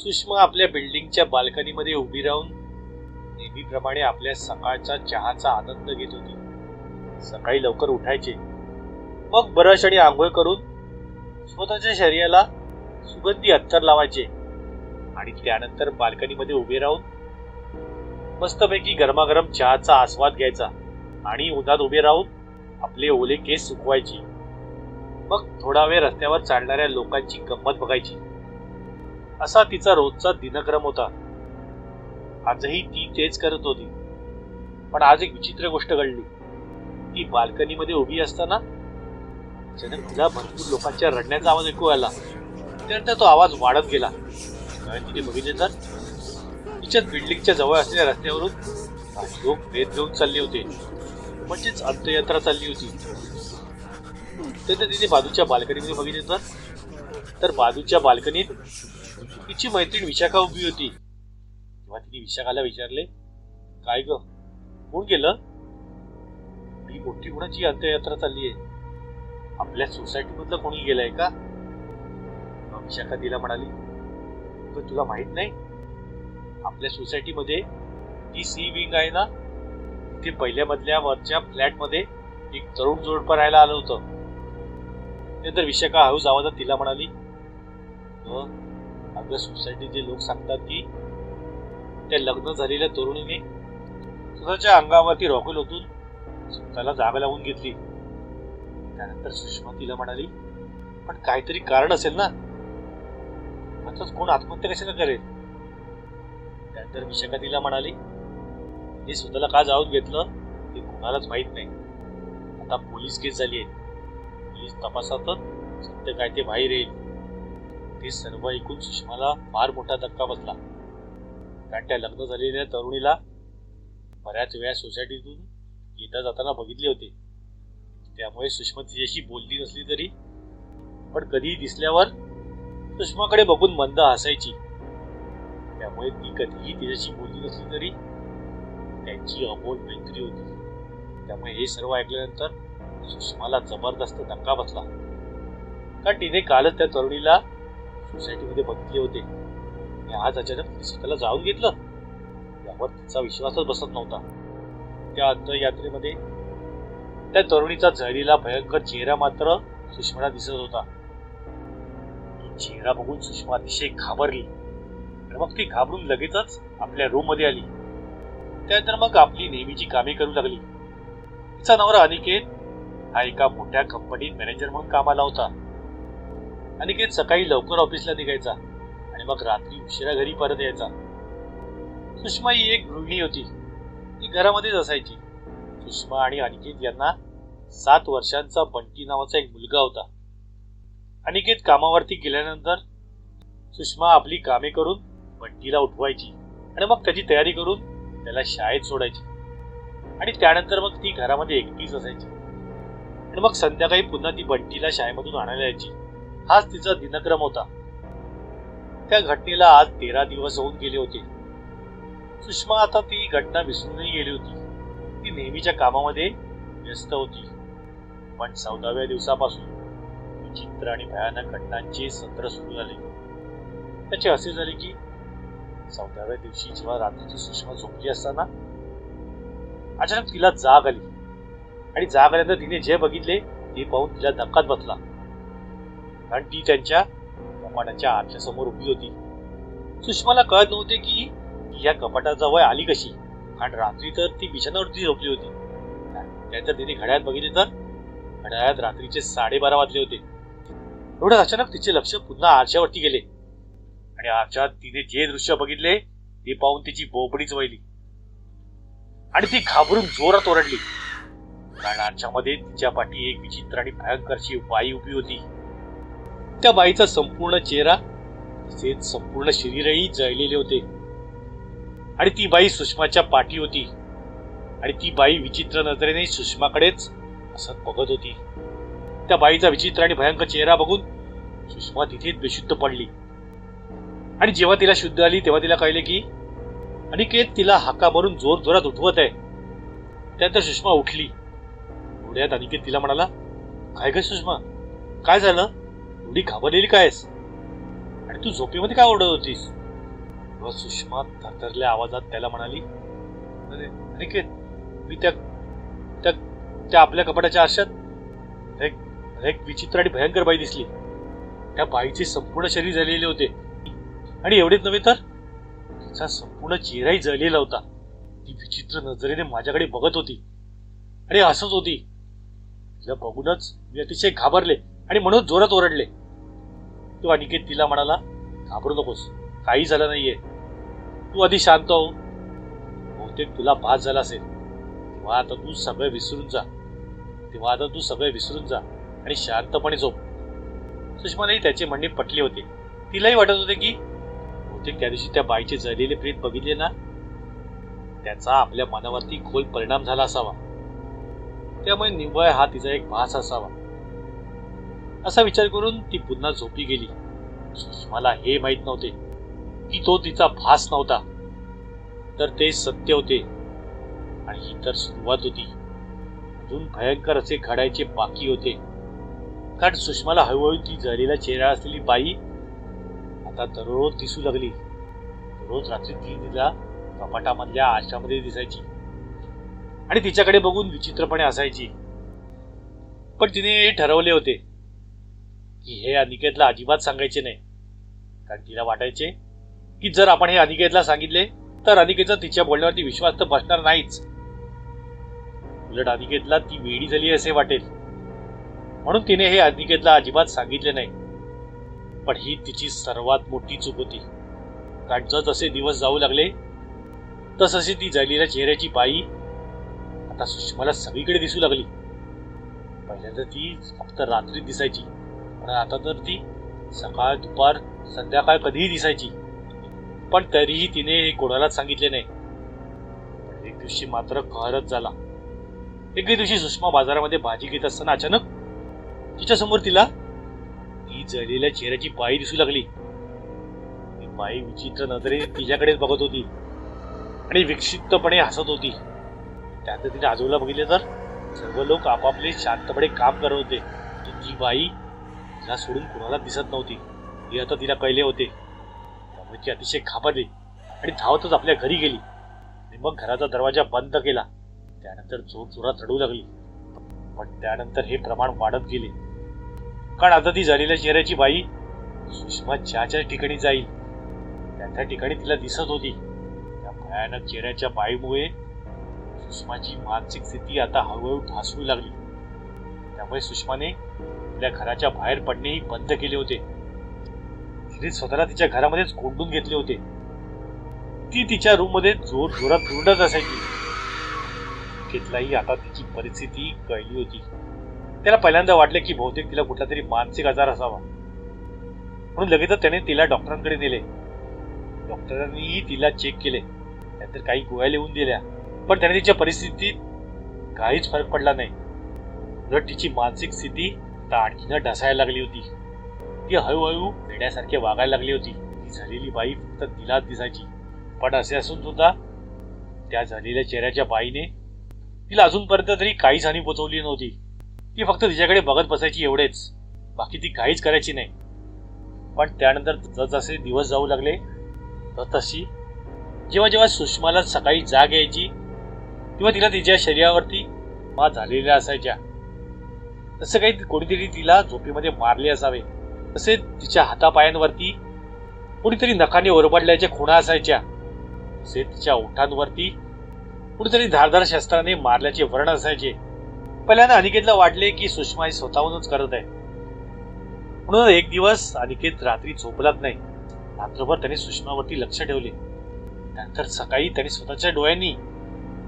सुषमा आपल्या बिल्डिंगच्या बाल्कनीमध्ये उभी राहून नेहमीप्रमाणे आपल्या सकाळच्या चहाचा आनंद घेत होती. सकाळी लवकर उठायचे. मग ब्रश आणि आंघोळ करून स्वतःच्या शरीराला सुगंधी अत्तर लावायचे. आणि त्यानंतर बाल्कनीमध्ये उभे राहून मस्तपैकी गरमागरम चहाचा आस्वाद घ्यायचा आणि उन्हात उभे राहून आपले ओले केस सुकवायचे. मग थोडा वेळ रस्त्यावर चालणाऱ्या लोकांची गंमत बघायची. असा तिचा रोजचा दिनक्रम होता. आजही ती तेच करत होती. पण आज एक विचित्र गोष्ट घडली. ती बाल्कनीमध्ये उभी असताना अचानक तिला भरपूर लोकांच्या रडण्याचा आवाज ऐकू आला. त्यानंतर तो आवाज वाढत गेला. तिने बघितले तर तिच्या बिल्डिंगच्या जवळ असलेल्या रस्त्यावरून काही लोक वेद घेऊन चालले होते. म्हणजेच अंत्ययात्रा चालली होती. त्यानंतर तिने बाजूच्या बाल्कनीमध्ये बघितले तर बाजूच्या बाल्कनीत तिची मैत्रीण विशाखा उभी होती. तेव्हा तिने विशाखाला विचारले काय ग? कोण गेलं? ही मोठी कोणाची अंत्ययात्रा चालली आहे? आपल्या सोसायटी मधलं कोणी गेलंय का? विशाखा तिला म्हणाली पण तुला माहीत नाही? आपल्या सोसायटीमध्ये ती सी विंग आहे ना? तिथे पहिल्या मधल्या वरच्या फ्लॅटमध्ये एक तरुण जोडपं राहायला आलं होतं. नंतर विशाखा हळूच आवाजात तिला म्हणाली आपल्या सोसायटीचे लोक सांगतात की त्या लग्न झालेल्या तरुणीने स्वतःच्या अंगावरती रॉकेल ओतून स्वतःला जागा लावून घेतली. त्यानंतर सुषमा तिला म्हणाली पण काहीतरी कारण असेल ना? म्हणतात कोण आत्महत्या कशाला करेल? त्यानंतर विशाखा तिला म्हणाली मी स्वतःला का जाऊन घेतलं ते कोणालाच माहीत नाही. आता पोलीस केस झाली आहे पोलीस तपासातच सत्य काय ते बाहेर येईल. ते सर्व ऐकून सुषमाला फार मोठा धक्का बसला. कारण त्या लग्न झालेल्या तरुणीला बऱ्याच वेळा सोसायटीतून येता जाताना बघितले होते. त्यामुळे सुषमा तिच्याशी बोलली नसली तरी पण कधीही दिसल्यावर सुषमाकडे बघून मंद हसायची. त्यामुळे ती कधीही तिच्याशी बोलली नसली तरी त्यांची अमोल मैत्री होती. त्यामुळे हे सर्व ऐकल्यानंतर सुषमाला जबरदस्त धक्का बसला. कारण तिने कालच त्या तरुणीला सोसायटीमध्ये बघितले होते. आणि आज अचानक त्याला जाऊन घेतलं. यावर तिचा विश्वासच बसत नव्हता. त्या अंतयात्रेमध्ये त्या तरुणीचा झळीला भयंकर चेहरा मात्र सुषमाला दिसत होता. चेहरा बघून सुषमा अतिशय घाबरली आणि मग ती घाबरून लगेचच आपल्या रूममध्ये आली. त्यानंतर मग आपली नेहमीची कामे करू लागली. तिचा नवरा अनिकेत हा एका मोठ्या कंपनीत मॅनेजर म्हणून कामाला होता. अनिकेत सकाळी लवकर ऑफिसला निघायचा आणि मग रात्री उशिरा घरी परत यायचा. सुषमा ही एक गृहिणी होती. ती घरामध्येच असायची. सुषमा आणि अनिकेत यांना सात वर्षांचा बंटी नावाचा एक मुलगा होता. अनिकेत कामावरती गेल्यानंतर सुषमा आपली कामे करून बंटीला उठवायची आणि मग त्याची तयारी करून त्याला शाळेत सोडायची. आणि त्यानंतर मग ती घरामध्ये एकटीच असायची. आणि मग संध्याकाळी पुन्हा ती बंटीला शाळेमधून आणायला यायची. हाच तिचा दिनक्रम होता. त्या घटनेला आज तेरा दिवस होऊन गेले होते. सुषमा आता ती घटना विसरूनही गेली होती. ती नेहमीच्या कामामध्ये व्यस्त होती. पण चौदाव्या दिवसापासून विचित्र आणि भयानक घटनांचे सत्र सुरू झाले. त्याचे असे झाले की चौदाव्या दिवशी जेव्हा रात्रीची सुषमा झोपली असताना अचानक तिला जाग आली. आणि जाग आल्यानंतर तिने जे बघितले ते पाहून तिला धक्कात बसला. कारण ती त्यांच्या कपाटाच्या आरच्या समोर उभी होती. सुषमाला कळत नव्हते की या कपाटाजवळ आली कशी. कारण रात्री तर ती बिछाण्यावरती झोपली होती. त्यानंतर तिने घड्याळात बघितले तर घड्याळात रात्रीचे साडेबारा वाजले होते. एवढं अचानक तिचे लक्ष पुन्हा आरशावरती गेले. आणि आरशात तिने जे दृश्य बघितले ते पाहून तिची बोबडीच वळली. आणि ती घाबरून जोरात ओरडली. कारण आरशामध्ये तिच्या पाठी एक विचित्र आणि भयंकरची वाई उभी होती. त्या बाईचा संपूर्ण चेहरा तसेच संपूर्ण शरीरही जळलेले होते. आणि ती बाई सुषमाच्या पाठी होती. आणि ती बाई विचित्र नजरेने सुषमाकडेच असत बघत होती. त्या बाईचा विचित्र आणि भयंकर चेहरा बघून सुषमा तिथेच बेशुद्ध पडली. आणि जेव्हा तिला शुद्ध आली तेव्हा तिला कळले की अनिकेत तिला हाका मारून जोर जोरात उठवत आहे. त्यानंतर सुषमा उठली. उड्यात अनिकेत तिला म्हणाला काय ग सुषमा? काय झालं? एवढी घाबरलेली कायस? आणि तू झोपेमध्ये काय ओरडत होतीस? तेव्हा सुषमा थरथरल्या आवाजात त्याला म्हणाली "अरे अनिकेत मी त्या त्या त्या आपल्या कपाटाच्या आरशात एक एक विचित्र आणि भयंकर बाई दिसली. त्या बाईचे संपूर्ण शरीर जळलेले होते. आणि एवढेच नव्हे तर तिचा संपूर्ण चेहराही जळलेला होता. ती विचित्र नजरेने माझ्याकडे बघत होती. आणि असंच होती. तिला बघूनच मी अतिशय घाबरले आणि म्हणून जोरात ओरडले. तो अनिकेत तिला म्हणाला घाबरू नकोस काही झालं नाहीये. तू आधी शांत हो. बहुतेक तुला भास झाला असेल. तेव्हा आता तू सगळं विसरून जा. तेव्हा आता तू सगळं विसरून जा आणि शांतपणे झोप. सुषमालाही त्याचे म्हणणे पटले होते. तिलाही वाटत होते की बहुतेक त्या दिवशी त्या बाईचे जळलेले प्रेत बघितले ना? त्याचा आपल्या मनावरती खोल परिणाम झाला असावा. त्यामुळे निव्वळ हा तिचा एक भास असावा. असा विचार करून ती पुन्हा झोपी गेली. सुषमाला हे माहीत नव्हते की तो तिचा भास नव्हता. तर ते सत्य होते. आणि ही तर सुरुवात होती. अजून भयंकर असे घडायचे बाकी होते. कारण सुषमाला हळूहळू ती झालेला चेहरा असलेली बाई आता दररोज दिसू लागली. रोज रात्री ती तिला कपाटामधल्या आशामध्ये दिसायची. आणि तिच्याकडे बघून विचित्रपणे असायची पण तिने हे ठरवले होते. की हे अनिकेतला अजिबात सांगायचे नाही. कारण तिला वाटायचे की जर आपण हे अनिकेतला सांगितले तर अनिकेतचा तिच्या बोलण्यावरती विश्वास तर बसणार नाहीच. उलट अनिकेतला ती वेडी झाली असे वाटेल. म्हणून तिने हे अनिकेतला अजिबात सांगितले नाही. पण ही तिची सर्वात मोठी चूक होती. कारण जसे दिवस जाऊ लागले तसशी ती जळलेल्या चेहऱ्याची बाई आता सुषमाला सगळीकडे दिसू लागली. पहिल्यांदा ती फक्त रात्री दिसायची. आणि आता तर ती सकाळ दुपार संध्याकाळ कधीही दिसायची. पण तरीही तिने हे कोणालाच सांगितले नाही. एक दिवशी मात्र कहरच झाला. एके दिवशी सुषमा बाजारामध्ये भाजी घेत असताना अचानक तिच्या समोर तिला ती जळलेल्या चेहऱ्याची बाई दिसू लागली. ती बाई विचित्र नजरेने तिच्याकडेच बघत होती आणि विक्षिप्तपणे हसत होती. त्यात तिने आजूला बघितले तर सर्व लोक आपापले शांतपणे काम करत होते. ती बाई तिला सोडून कुणाला दिसत नव्हती. ती आता तिला कळले होते. त्यामुळे ती अतिशय घाबरली आणि धावतच आपल्या घरी गेली. आणि मग घराचा दरवाजा बंद केला. त्यानंतर जोर जोरात रडू लागली. पण त्यानंतर हे प्रमाण वाढत गेले. कारण आता ती झालेल्या चेहऱ्याची बाई सुषमा ज्या ज्या ठिकाणी जाईल त्या त्या ठिकाणी तिला दिसत होती. त्या भयानक चेहऱ्याच्या बाईमुळे सुषमाची मानसिक स्थिती आता हळूहळू ढासळू लागली. त्यामुळे सुषमाने आपल्या घराच्या बाहेर पडणेही बंद केले होते. तिने स्वतःला तिच्या घरामध्येच कोंडून घेतले होते. ती तिच्या रूममध्ये जोर जोरात दुरडत असायची. घेतलाही आता तिची परिस्थिती कळली होती. त्याला पहिल्यांदा वाटले की बहुतेक तिला कुठला तरी मानसिक आजार असावा. म्हणून लगेचच त्याने तिला डॉक्टरांकडे नेले. डॉक्टरांनीही तिला चेक केले. त्यानंतर काही गोळ्या लिहून दिल्या. पण त्याने तिच्या परिस्थितीत काहीच फरक पडला नाही. उलट तिची मानसिक स्थिती आता आणखीनं ढसायला लागली होती. ती हळूहळू वेड्यासारखे वागायला लागली होती. ती झालेली बाई फक्त तिलाच दिसायची. पण असे असून सुद्धा त्या झालेल्या चेहऱ्याच्या बाईने तिला अजूनपर्यंत तरी काहीच हानी पोचवली नव्हती. ती फक्त तिच्याकडे बघत बसायची एवढेच. बाकी ती काहीच करायची नाही. पण त्यानंतर जसजसे दिवस जाऊ लागले तशी जेव्हा जेव्हा सुषमाला सकाळी जाग यायची तेव्हा तिला तिच्या शरीरावरती मा झालेल्या असायच्या. तसं काही कोणीतरी तिला झोपेमध्ये मारले असावे. तसे तिच्या हातापायांवरती कुणीतरी नखाने ओरबडल्याच्या खुणा असायच्या. तसे तिच्या ओठांवरती कुणीतरी धारदार शस्त्राने मारल्याचे वर्ण असायचे. पहिल्यांदा अनिकेतला वाटले की सुषमा ही स्वतःहूनच करत आहे. म्हणून एक दिवस अनिकेत रात्री झोपलाच नाही. रात्रभर त्याने सुषमावरती लक्ष ठेवले. त्यानंतर सकाळी त्याने स्वतःच्या डोळ्यांनी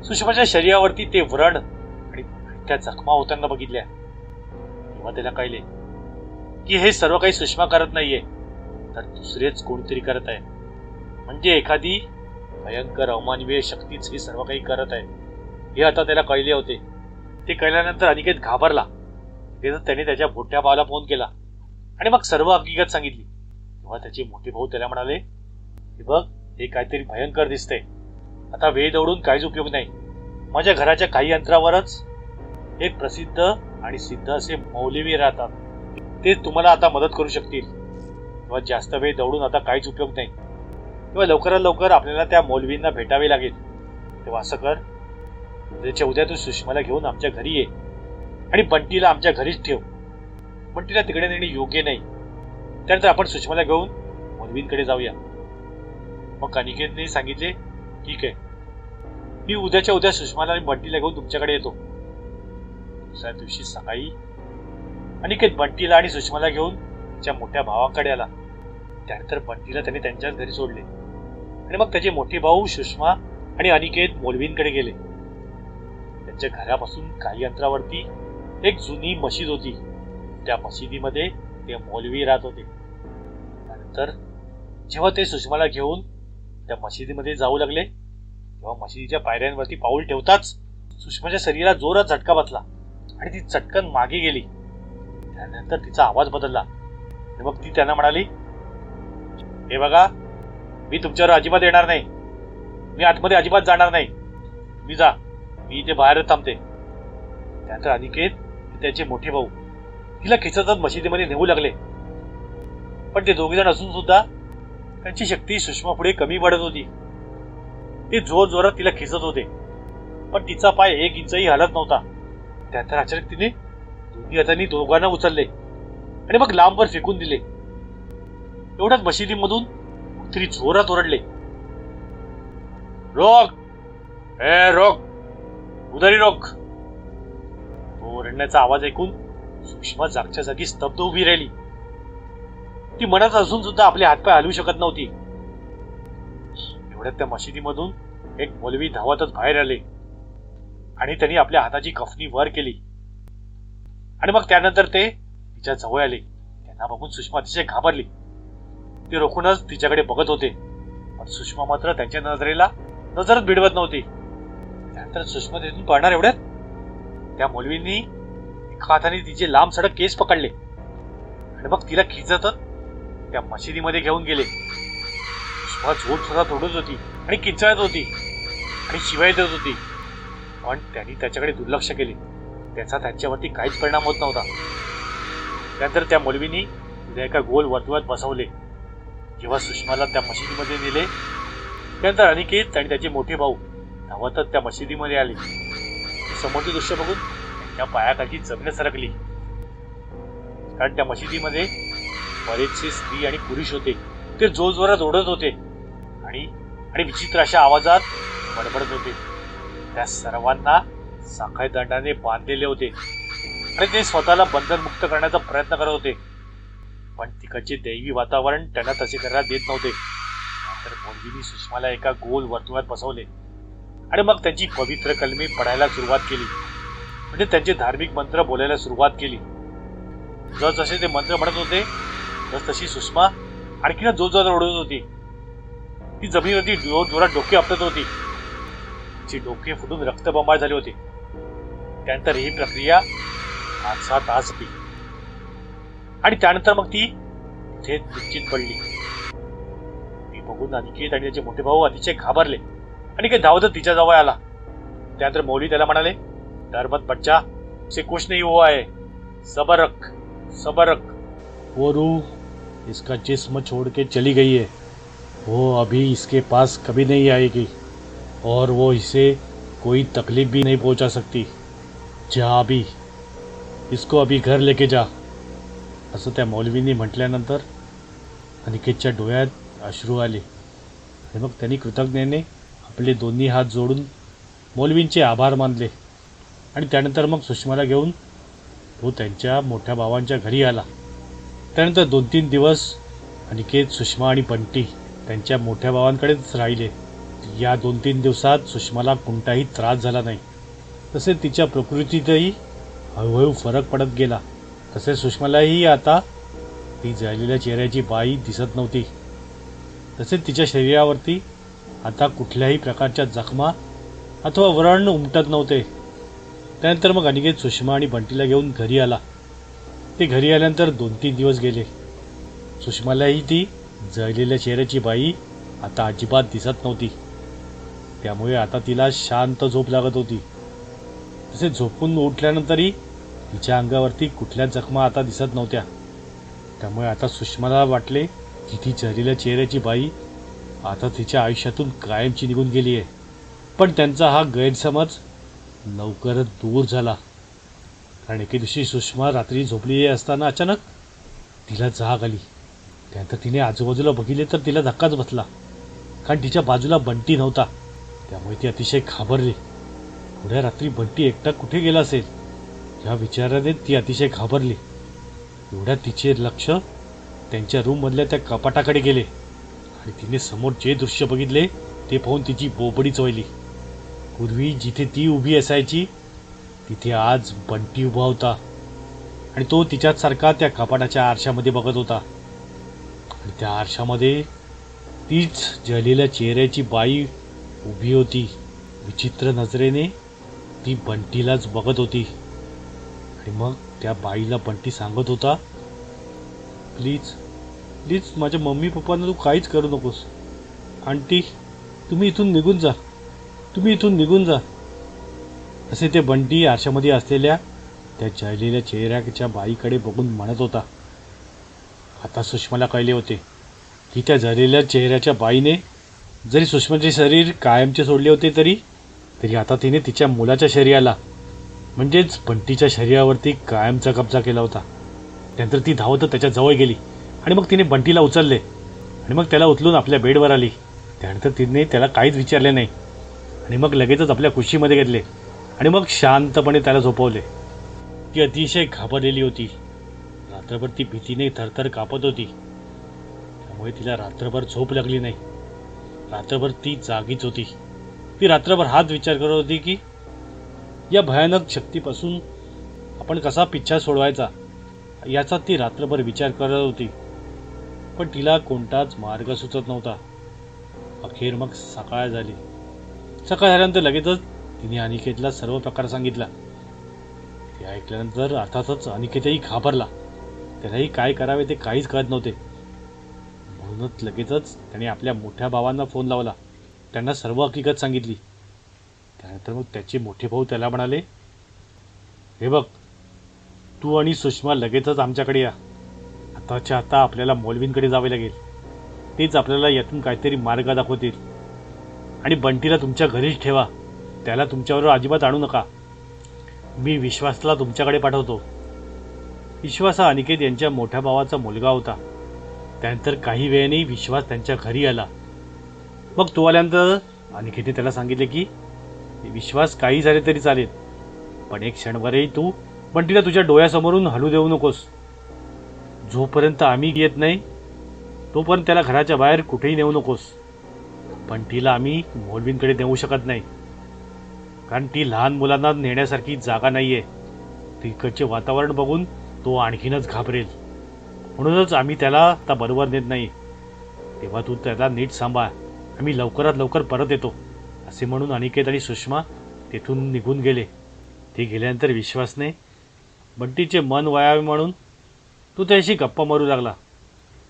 सुषमाच्या शरीरावरती ते व्रण आणि त्या जखमा होताना बघितल्या. तेव्हा त्याला कळले की हे सर्व काही सुषमा करत नाहीये. तर दुसरेच कोणीतरी करत आहे. म्हणजे एखादी भयंकर अवमानवीय शक्तीच हे सर्व काही करत आहे. हे आता त्याला कळले होते. ते कळल्यानंतर अनिकेत घाबरला. त्याने त्याच्या मोठ्या भावाला फोन केला. आणि मग सर्व हकीकत सांगितली. तेव्हा त्याचे मोठे भाऊ त्याला म्हणाले हे बघ हे काहीतरी भयंकर दिसतंय. आता वेळ दौडून काहीच उपयोग नाही. माझ्या घराच्या काही अंतरावरच एक प्रसिद्ध आणि सिद्ध असे मौलवी राहतात. ते तुम्हाला आता मदत करू शकतील. किंवा जास्त वेळ दौडून आता काहीच उपयोग नाही. किंवा लवकरात लवकर आपल्याला त्या मौलवींना भेटावे लागेल. तेव्हा असं कर. उद्याच्या उद्या तू सुषमाला घेऊन आमच्या घरी ये. आणि बंटीला आमच्या घरीच ठेव. बंटीला तिकडे नेणे योग्य नाही. त्यानंतर आपण सुषमाला घेऊन मौलवींकडे जाऊया. मग कानिकेतने सांगितले ठीक आहे. मी उद्याच्या उद्या सुषमाला आणि बंटीला घेऊन तुमच्याकडे येतो. दुसऱ्या दिवशी सकाळी अनिकेत बंटीला आणि सुषमाला घेऊन त्याच्या मोठ्या भावाकडे आला. त्यानंतर बंटीला त्यांनी त्यांच्याच घरी सोडले. आणि मग त्याचे मोठे भाऊ सुषमा आणि अनिकेत मौलवींकडे गेले. त्यांच्या घरापासून काही अंतरावरती एक जुनी मशीद होती. त्या मशिदीमध्ये ते मौलवी राहत होते. त्यानंतर जेव्हा ते सुषमाला घेऊन त्या मशिदीमध्ये जाऊ लागले तेव्हा मशिदीच्या पायऱ्यांवरती पाऊल ठेवताच सुषमाच्या शरीराला जोरात झटका बसला. आणि ती चटकन मागे गेली. त्यानंतर तिचा आवाज बदलला. आणि मग ती त्यांना म्हणाली हे बघा मी तुमच्यावर अजिबात येणार नाही. मी आतमध्ये अजिबात जाणार नाही. मी जा मी इथे बाहेरच थांबते. त्यानंतर अनिकेत त्याचे मोठे भाऊ तिला खिचतच मशिदीमध्ये नेऊ लागले. पण ते दोघे जण असून सुद्धा त्यांची शक्ती सुषमा पुढे कमी पडत होती. ते जोर जोरात तिला खिचत होते. पण तिचा पाय एक इंचही हलत नव्हता. त्यानंतर अचानक तिने दोन्ही हातांनी दोघांना उचलले. आणि मग लांबवर फेकून दिले. एवढ्याच मशिदीमधून कुठतरी जोरात ओरडले. रोग! ए रोग! उदारी रोग! तो ओरडण्याचा आवाज ऐकून सुषमा जागच्या जागी स्तब्ध उभी राहिली. ती मनात असून सुद्धा आपले हातपाय हलवू शकत नव्हती. एवढ्यात त्या मशिदीमधून एक मौलवी धावतच बाहेर आले. आणि त्यांनी आपल्या हाताची कफनी वर केली. आणि मग त्यानंतर ते तिच्या जवळ आले. त्यांना बघून सुषमा अतिशय घाबरली. ते रोखूनच तिच्याकडे बघत होते. पण सुषमा मात्र त्यांच्या नजरेला नजरच भिडवत नव्हती. त्यानंतर सुषमा तिथून पळणार एवढ्यात? त्या मुलवींनी एका हाताने तिचे लांब सडक केस पकडले. आणि मग तिला खिचत त्या मशिदीमध्ये घेऊन गेले. सुषमा झोट सुद्धा तोडत होती आणि किचळत होती आणि शिवाय देत होती. पण त्यांनी त्याच्याकडे दुर्लक्ष केले. त्याचा त्यांच्यावरती काहीच परिणाम होत नव्हता. त्यानंतर त्या मुलवीनी तिला एका गोल वर्तुळात बसवले. जेव्हा सुषमाला त्या मशिदीमध्ये नेले त्यानंतर अनिकेत आणि त्याचे मोठे भाऊ धावतच त्या मशिदीमध्ये आले. समोरचे दृश्य बघून त्यांच्या पायाखाली जमीन सरकली. कारण त्या मशिदीमध्ये बरेचसे स्त्री आणि पुरुष होते. ते जोरजोरात ओढत होते आणि आणि विचित्र अशा आवाजात बडबडत होते. त्या सर्वांना साखळी दंडाने बांधलेले होते. आणि ते स्वतःला बंधनमुक्त करण्याचा प्रयत्न करत होते. पण तिकडचे दैवी वातावरण त्यांना तसे करायला देत नव्हते. तर मुलगीनी सुषमाला एका गोल वर्तुळात बसवले. आणि मग त्यांची पवित्र कलमे पडायला सुरुवात केली. म्हणजे त्यांचे धार्मिक मंत्र बोलायला सुरुवात केली. जस जसे ते मंत्र म्हणत होते तस तशी सुषमा आणखीन जोर जोरात ओढत होती. ती जमिनीवरती जोर जोरात डोके आपटत होती. त्यांची डोके फुटून रक्तबंबाळ झाले होते. त्यानंतर ही प्रक्रिया पाच सहा तास होती. आणि त्यानंतर मग ती तिथे निश्चित पडली. ती बघून अनिकेत आणि त्याचे मोठे भाऊ अतिशय घाबरले. आणि काही धावत तिच्या जवळ आला. त्यानंतर मौली त्याला म्हणाले डर मत बच्चा से कुछ नहीं हुआ है. सबर रख सबर रख वो रूह इसका जिस्म छोड़ के चली गई है। वो अभी इसके पास कभी नहीं आएगी। और वो इसे कोई तकलीफ भी नहीं पहुंचा सकती। जा अभी। इसको अभी घर लेके जा। असं त्या मौलवींनी म्हटल्यानंतर अनिकेतच्या डोळ्यात अश्रू आले। हे मग त्यांनी कृतज्ञतेने आपले दोन्ही हात जोडून मौलवींचे आभार मानले आणि त्यानंतर मग सुषमाला घेऊन तो त्यांच्या मोठ्या भावांच्या घरी आला. त्यानंतर दोन तीन दिवस अनिकेत सुषमा आणि बंटी त्यांच्या मोठ्या भावांकडेच राहिले. या दोन तीन दिवसात सुषमाला कोणताही त्रास झाला नाही. तसेच तिच्या प्रकृतीतही हळूहळू फरक पडत गेला. तसेच सुषमालाही आता ती जळलेल्या चेहऱ्याची बाई दिसत नव्हती. तसेच तिच्या शरीरावरती आता कुठल्याही प्रकारच्या जखमा अथवा व्रण उमटत नव्हते. त्यानंतर मग अनिकेत सुषमा आणि बंटीला घेऊन घरी आला. ते घरी आल्यानंतर दोन तीन दिवस गेले. सुषमालाही ती जळलेल्या चेहऱ्याची बाई आता अजिबात दिसत नव्हती. त्यामुळे आता तिला शांत झोप लागत होती. तसे झोपून उठल्यानंतरही तिच्या अंगावरती कुठल्या जखमा आता दिसत नव्हत्या. त्यामुळे आता सुषमाला वाटले की ती जळलेल्या चेहऱ्याची बाई आता तिच्या आयुष्यातून कायमची निघून गेली आहे पण त्यांचा हा गैरसमज लवकरच दूर झाला. कारण एके दिवशी सुषमा रात्री झोपली असताना अचानक तिला जाग आली. त्यानंतर तिने आजूबाजूला बघितले तर तिला धक्काच बसला. कारण तिच्या बाजूला बंटी नव्हता. त्यामुळे ती अतिशय घाबरली. पुढ्या रात्री बंटी एकटा कुठे गेला असेल? ह्या विचाराने ती अतिशय घाबरली. एवढ्या तिचे लक्ष त्यांच्या रूममधल्या त्या कपाटाकडे गेले. आणि तिने समोर जे दृश्य बघितले ते पाहून तिची बोबडी चोयली पूर्वी जिथे ती उभी असायची तिथे आज बंटी उभा होता. आणि तो तिच्यासारखा त्या कपाटाच्या आरशामध्ये बघत होता. आणि त्या आरशामध्ये तीच जळलेल्या चेहऱ्याची बाई उभी होती. विचित्र नजरेने ती बंटीलाच बघत होती. आणि मग त्या बाईला बंटी सांगत होता प्लीज प्लीज माझ्या मम्मी पप्पांना तू काहीच करू नकोस. आंटी तुम्ही इथून निघून जा. तुम्ही इथून निघून जा. असे ते बंटी आरशामध्ये असलेल्या त्या जळलेल्या चेहऱ्याच्या बाईकडे बघून म्हणत होता. आता सुषमाला कळले होते की त्या जळलेल्या चेहऱ्याच्या बाईने जरी सुषमाचे शरीर कायमचे सोडले होते तरी तरी आता तिने तिच्या मुलाच्या शरीराला म्हणजेच बंटीच्या शरीरावरती कायमचा कब्जा केला होता. त्यानंतर ती धावत त्याच्याजवळ गेली आणि मग तिने बंटीला उचलले आणि मग त्याला उचलून आपल्या बेडवर आली. त्यानंतर तिने त्याला काहीच विचारले नाही आणि मग लगेचच आपल्या खुशीमध्ये घेतले आणि मग शांतपणे त्याला झोपवले. ती अतिशय घाबरलेली होती. रात्रभर ती भीतीने थरथर कापत होती. त्यामुळे तिला रात्रभर झोप लागली नाही. रात्रभर ती जागीच होती. ती रात्रभर हाच विचार करत होती की या भयानक शक्तीपासून आपण कसा पिच्छा सोडवायचा याचा ती रात्रभर विचार करत होती. पण तिला कोणताच मार्ग सुचत नव्हता. अखेर मग सकाळ झाली. सकाळ झाल्यानंतर लगेचच तिने अनिकेतला सर्व प्रकार सांगितला. ते ऐकल्यानंतर अर्थातच अनिकेतही घाबरला. त्यालाही काय करावे ते काहीच कळत नव्हते. म्हणूनच लगेचच त्याने आपल्या मोठ्या भावांना फोन लावला. त्यांना सर्व हकीकत सांगितली. त्यानंतर मग त्याचे मोठे भाऊ त्याला म्हणाले हे बघ तू आणि सुषमा लगेचच आमच्याकडे या. आताच्या आता आपल्याला मौलवींकडे जावे लागेल. तेच आपल्याला यातून काहीतरी मार्ग दाखवतील. आणि बंटीला तुमच्या घरीच ठेवा. त्याला तुमच्याबरोबर अजिबात आणू नका. मी विश्वासला तुमच्याकडे पाठवतो. विश्वास हा अनिकेत यांच्या मोठ्या भावाचा मुलगा होता. त्यानंतर काही वेळाने विश्वास त्यांच्या घरी आला. मग तो आल्यानंतर अनिकेतने त्याला सांगितले की विश्वास काही झाले तरी चालेल पण एक क्षणभरही तू बंटीला तुझ्या डोळ्यासमोरून हलू देऊ नकोस. जोपर्यंत आम्ही येत नाही तोपर्यंत त्याला घराच्या बाहेर कुठेही नेऊ नकोस. बंटीला आम्ही मोलवींकडे नेऊ शकत नाही. कारण ती लहान मुलांना नेण्यासारखी जागा नाहीये. तिकडचे वातावरण बघून तो आणखीनच घाबरेल. म्हणूनच आम्ही त्याला आता बरोबर नेत नाही. तेव्हा तू त्याला नीट सांभाळ. आम्ही लवकरात लवकर परत येतो असे म्हणून अनिकेत आणि सुषमा तेथून निघून गेले. ते गेल्यानंतर विश्वासने बंटीचे मन वयावे म्हणून तो त्याशी गप्पा मारू लागला.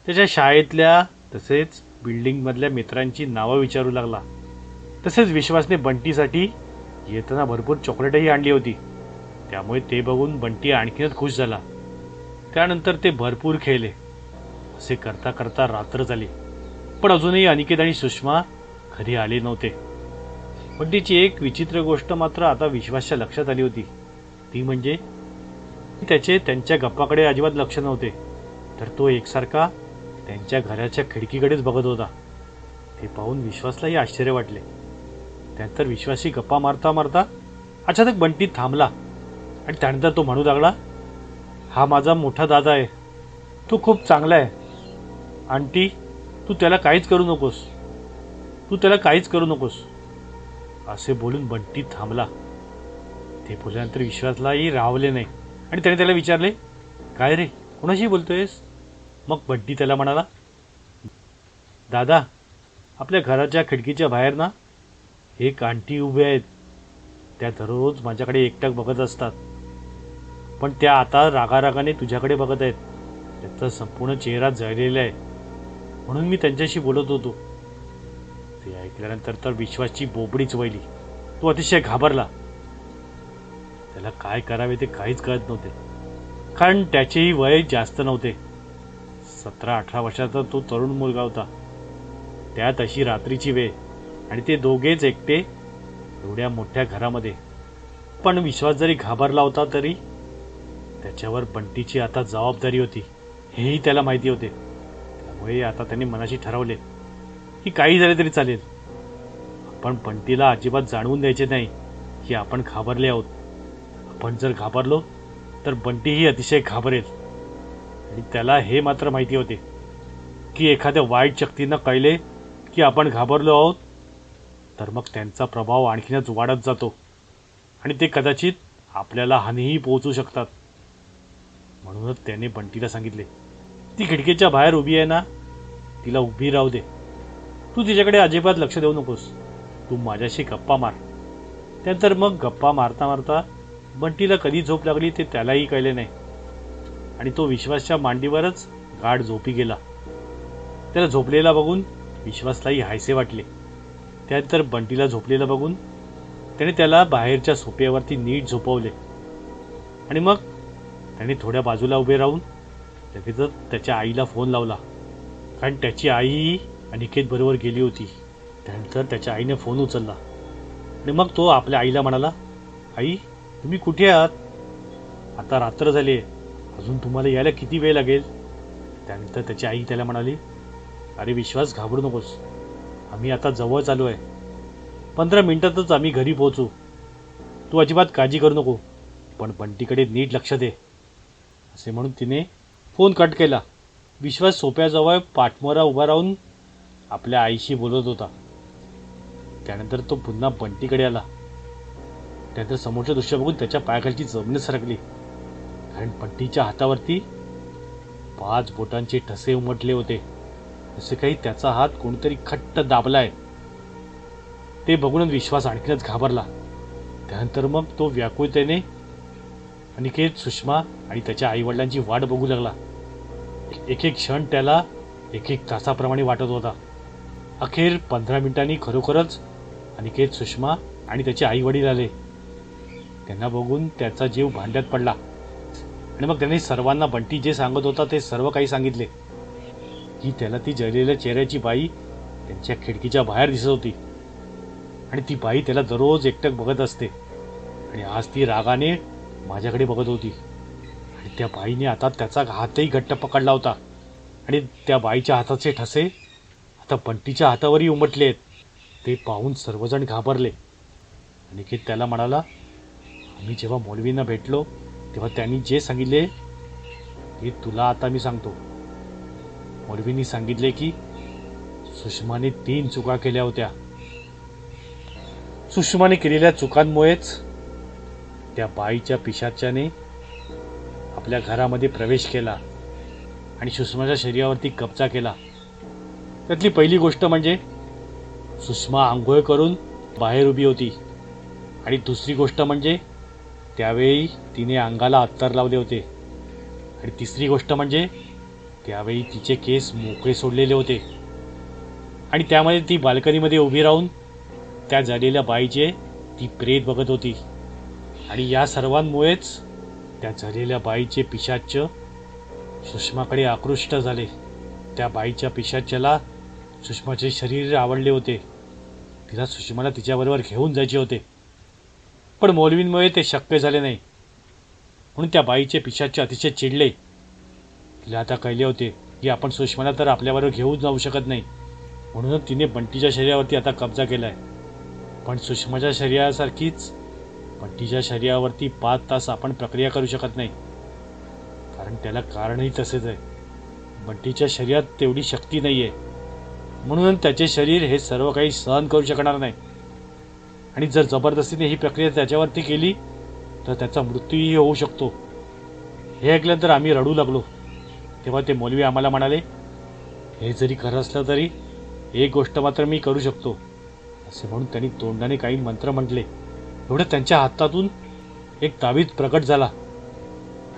त्याच्या शाळेतल्या तसेच बिल्डिंगमधल्या मित्रांची नावं विचारू लागला. तसेच विश्वासने बंटीसाठी येताना भरपूर चॉकलेटही आणली होती. त्यामुळे ते बघून बंटी आणखीनच खुश झाला. त्यानंतर ते भरपूर खेळले. असे करता करता रात्र झाली. पण अजूनही अनिकेत आणि सुषमा घरी आले नव्हते. बंटीची एक विचित्र गोष्ट मात्र आता विश्वासच्या लक्षात आली होती. ती म्हणजे त्याचे त्यांच्या गप्पाकडे अजिबात लक्ष नव्हते. तर तो एकसारखा त्यांच्या घराच्या खिडकीकडेच बघत होता. ते पाहून विश्वासलाही आश्चर्य वाटले. त्यानंतर विश्वासी गप्पा मारता मारता अचानक बंटी थांबला आणि त्यानंतर तो म्हणू लागला हा माझा मोठा दादा आहे. तो खूप चांगला आहे. आंटी तू त्याला काहीच करू नकोस. तू त्याला काहीच करू नकोस. असे बोलून बंटी थांबला. ते बोलल्यानंतर विश्वासलाही राहवले नाही. आणि त्याने त्याला विचारले काय रे कोणाशी बोलतोयस? मग बंटी त्याला म्हणाला दादा आपल्या घराच्या खिडकीच्या बाहेर ना एक आंटी उभे आहेत. त्या दररोज माझ्याकडे एकटक बघत असतात. पण त्या आता रागारागाने तुझ्याकडे बघत आहेत. त्यांचा संपूर्ण चेहरा जळलेला आहे. म्हणून मी त्यांच्याशी बोलत होतो. ते ऐकल्यानंतर तर विश्वासची बोबडीच वळली. तो अतिशय घाबरला. त्याला काय करावे ते काहीच कळत नव्हते. कारण त्याचेही वय जास्त नव्हते. सतरा अठरा वर्षाचा तो तरुण मुलगा होता. त्यात अशी रात्रीची वेळ. आणि ते दोघेच एकटे एवढ्या मोठ्या घरामध्ये. पण विश्वास जरी घाबरला होता तरी त्याच्यावर बंटीची आता जबाबदारी होती. हेही त्याला माहिती होते. त्यामुळे आता त्यांनी मनाशी ठरवले की काही झाले तरी चालेल. आपण बंटीला अजिबात जाणवून द्यायचे नाही की आपण घाबरले आहोत. आपण जर घाबरलो तर बंटीही अतिशय घाबरेल. आणि त्याला हे मात्र माहिती होते की एखाद्या वाईट शक्तीनं कळले की आपण घाबरलो आहोत तर मग त्यांचा प्रभाव आणखीनच वाढत जातो. आणि ते कदाचित आपल्याला हानीही पोहोचू शकतात. म्हणूनच त्याने बंटीला सांगितले ती खिडकीच्या बाहेर उभी आहे ना तिला उभी राहू दे. तू तिच्याकडे अजिबात लक्ष देऊ नकोस. तू माझ्याशी गप्पा मार. त्यानंतर मग गप्पा मारता मारता बंटीला कधी झोप लागली ते त्यालाही कळले नाही. आणि तो विश्वासच्या मांडीवरच गाढ झोपी गेला. त्याला झोपलेला बघून विश्वासलाही हायसे वाटले. त्यानंतर बंटीला झोपलेला बघून त्याने त्याला बाहेरच्या सोप्यावरती नीट झोपवले. आणि मग त्याने थोड्या बाजूला उभे राहून लगेचच त्याच्या आईला फोन लावला. कारण त्याची आई अनिकेत बरोबर गेली होती. त्यानंतर त्याच्या आईने फोन उचलला. आणि मग तो आपल्या आईला म्हणाला आई तुम्ही कुठे आहात? आता रात्र झाली आहे. अजून तुम्हाला यायला किती वेळ लागेल? त्यानंतर त्याची आई त्याला म्हणाली अरे विश्वास घाबरू नकोस. आम्ही आता जवळ चालू आहे. पंधरा मिनिटातच आम्ही घरी पोहोचू. तू अजिबात काळजी करू नको. पण बंटीकडे नीट लक्ष दे. असे म्हणून तिने फोन कट केला. विश्वास सोप्याजवळ पाठमोरा उभा राहून आपल्या आईशी बोलत होता. त्यानंतर तो पुन्हा बंटीकडे आला. त्यानंतर समोरच्या दृश्य बघून त्याच्या पायाखालची जमीन सरकली. कारण बंटीच्या हातावरती पाच बोटांचे ठसे उमटले होते. जसे काही त्याचा हात कोणीतरी खट्ट दाबलाय. ते बघूनच विश्वास आणखीनच घाबरला. त्यानंतर मग तो व्याकुळतेने अनिकेत सुषमा आणि त्याच्या आईवडिलांची वाट बघू लागला. एक एक क्षण त्याला एक एक तासाप्रमाणे वाटत होता. अखेर पंधरा मिनिटांनी खरोखरच अनिकेत सुषमा आणि त्याचे आईवडील आले. त्यांना बघून त्याचा जीव भांड्यात पडला. आणि मग त्यांनी सर्वांना बंटी जे सांगत होता ते सर्व काही सांगितले. की त्याला ती जळलेल्या चेहऱ्याची बाई त्यांच्या खिडकीच्या बाहेर दिसत होती. आणि ती बाई त्याला दररोज एकटक बघत असते. आणि आज ती रागाने माझ्याकडे बघत होती. आणि त्या बाईने आता त्याचा हातही घट्ट पकडला होता. आणि त्या बाईच्या हाताचे ठसे आता बंटीच्या हातावरही उमटले आहेत. ते पाहून सर्वजण घाबरले. आणि त्याला म्हणाला आम्ही जेव्हा मौलवींना भेटलो तेव्हा त्यांनी जे सांगितले ते तुला आता मी सांगतो. मौलवींनी सांगितले की सुषमाने तीन चुका केल्या होत्या. सुषमाने केलेल्या चुकांमुळेच त्या बाईच्या पिशाच्याने आपल्या घरामध्ये प्रवेश केला आणि सुषमाच्या शरीरावरती कब्जा केला. त्यातली पहिली गोष्ट म्हणजे सुषमा आंघोळ करून बाहेर उभी होती. आणि दुसरी गोष्ट म्हणजे त्यावेळी तिने अंगाला अत्तर लावले होते. आणि तिसरी गोष्ट म्हणजे त्यावेळी तिचे केस मोकळे सोडलेले होते. आणि त्यामध्ये ती बाल्कनीमध्ये उभी राहून त्या झालेल्या बाईचे ती प्रेत बघत होती. आणि या सर्वांमुळेच त्या झालेल्या बाईचे पिशाच्य सुषमाकडे आकृष्ट झाले. त्या बाईच्या पिशाच्याला सुषमाचे शरीर आवडले होते. तिला सुषमाला तिच्याबरोबर घेऊन जायचे होते. पण मौलवींमुळे ते शक्य झाले नाही. म्हणून त्या बाईचे पिशाचे अतिशय चिडले. तिला आता कळले होते की आपण सुषमाला तर आपल्याबरोबर घेऊन जाऊ शकत नाही. म्हणूनच तिने बंटीच्या शरीरावरती आता कब्जा केला आहे पण सुषमाच्या शरीरासारखीच बंटीच्या शरीरावरती पाच तास आपण प्रक्रिया करू शकत नाही. कारण त्याला कारणही तसेच आहे. बंटीच्या शरीरात तेवढी शक्ती नाही आहे म्हणून त्याचे शरीर हे सर्व काही सहन करू शकणार नाही. आणि जर जबरदस्तीने ही प्रक्रिया त्याच्यावरती केली तर त्याचा मृत्यूही होऊ शकतो. हे ऐकल्यानंतर आम्ही रडू लागलो. तेव्हा ते मौलवी आम्हाला म्हणाले हे जरी खरं असलं तरी एक गोष्ट मात्र मी करू शकतो. असे म्हणून त्यांनी तोंडाने काही मंत्र म्हटले. एवढं त्यांच्या हातातून एक तावीज प्रकट झाला.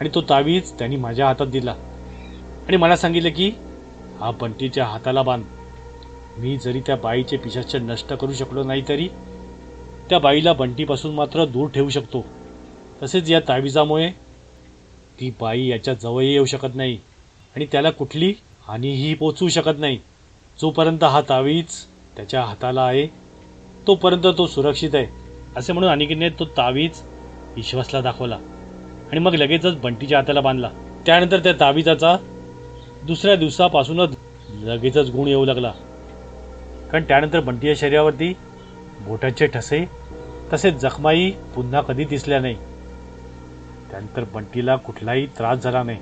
आणि तो तावीज त्यांनी माझ्या हातात दिला. आणि मला सांगितलं की हा बंटीच्या हाताला बांध. मी जरी त्या बाईचे पिशाचे नष्ट करू शकलो नाही तरी त्या बाईला बंटीपासून मात्र दूर ठेवू शकतो. तसेच या ताविजामुळे ती बाई याच्या जवळही येऊ शकत नाही आणि त्याला कुठली हानीही पोचवू शकत नाही. जोपर्यंत हा तावीज त्याच्या हाताला आहे तोपर्यंत तो सुरक्षित आहे. असे म्हणून अनिकेतने तो तावीज विश्वासला दाखवला. आणि मग लगेचच बंटीच्या हाताला बांधला. त्यानंतर त्या तावीजाचा दुसऱ्या दिवसापासूनच लगेचच गुण येऊ लागला. कारण त्यानंतर बंटीच्या शरीरावरती बोटाचे ठसे तसेच जखमाही पुन्हा कधी दिसल्या नाही. त्यानंतर बंटीला कुठलाही त्रास झाला नाही.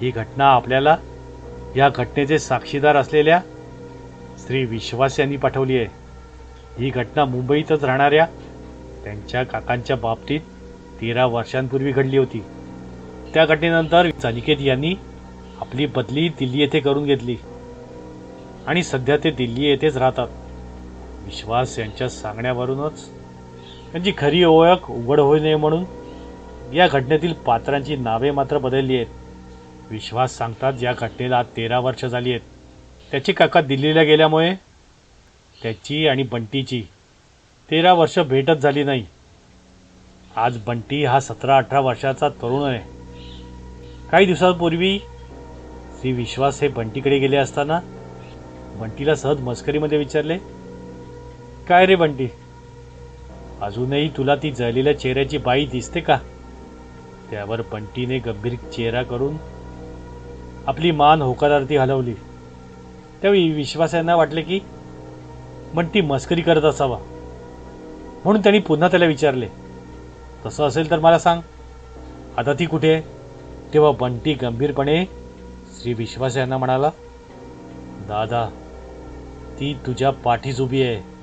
ही घटना आपल्याला या घटनेचे साक्षीदार असलेल्या श्री विश्वास यांनी पाठवली आहे. ही घटना मुंबईतच राहणाऱ्या त्यांच्या काकांच्या बाबतीत तेरा वर्षांपूर्वी घडली होती. त्या घटनेनंतर अनिकेत यांनी आपली बदली दिल्ली येथे करून घेतली. आणि सध्या ते दिल्ली येथेच राहतात. विश्वास यांच्या सांगण्यावरूनच त्यांची खरी ओळख उघड होऊ नये म्हणून या घटनेतील पात्रांची नावे मात्र बदलली आहेत. विश्वास सांगतात या घटनेला आज तेरा वर्ष झाली आहेत. त्याचे काका दिल्लीला गेल्यामुळे त्याची आणि बंटीची तेरा वर्ष भेटच झाली नाही. आज बंटी हा सतरा अठरा वर्षाचा तरुण आहे. काही दिवसांपूर्वी श्री विश्वास हे बंटीकडे गेले असताना बंटीला सहज मस्करीमध्ये विचारले काय रे बंटी? अजूनही तुला ती जळलेल्या चेहऱ्याची बाई दिसते का? त्यावर बंटीने गंभीर चेहरा करून आपली मान होकारार्थी हलवली. त्यावेळी विश्वास यांना वाटले की बंटी मस्करी करत असावा. म्हणून त्यांनी पुन्हा त्याला विचारले तसं असेल तर मला सांग आता ती कुठे आहे? तेव्हा बंटी गंभीरपणे श्री विश्वास यांना म्हणाला दादा ती तुझ्या पाठीच उभी आहे.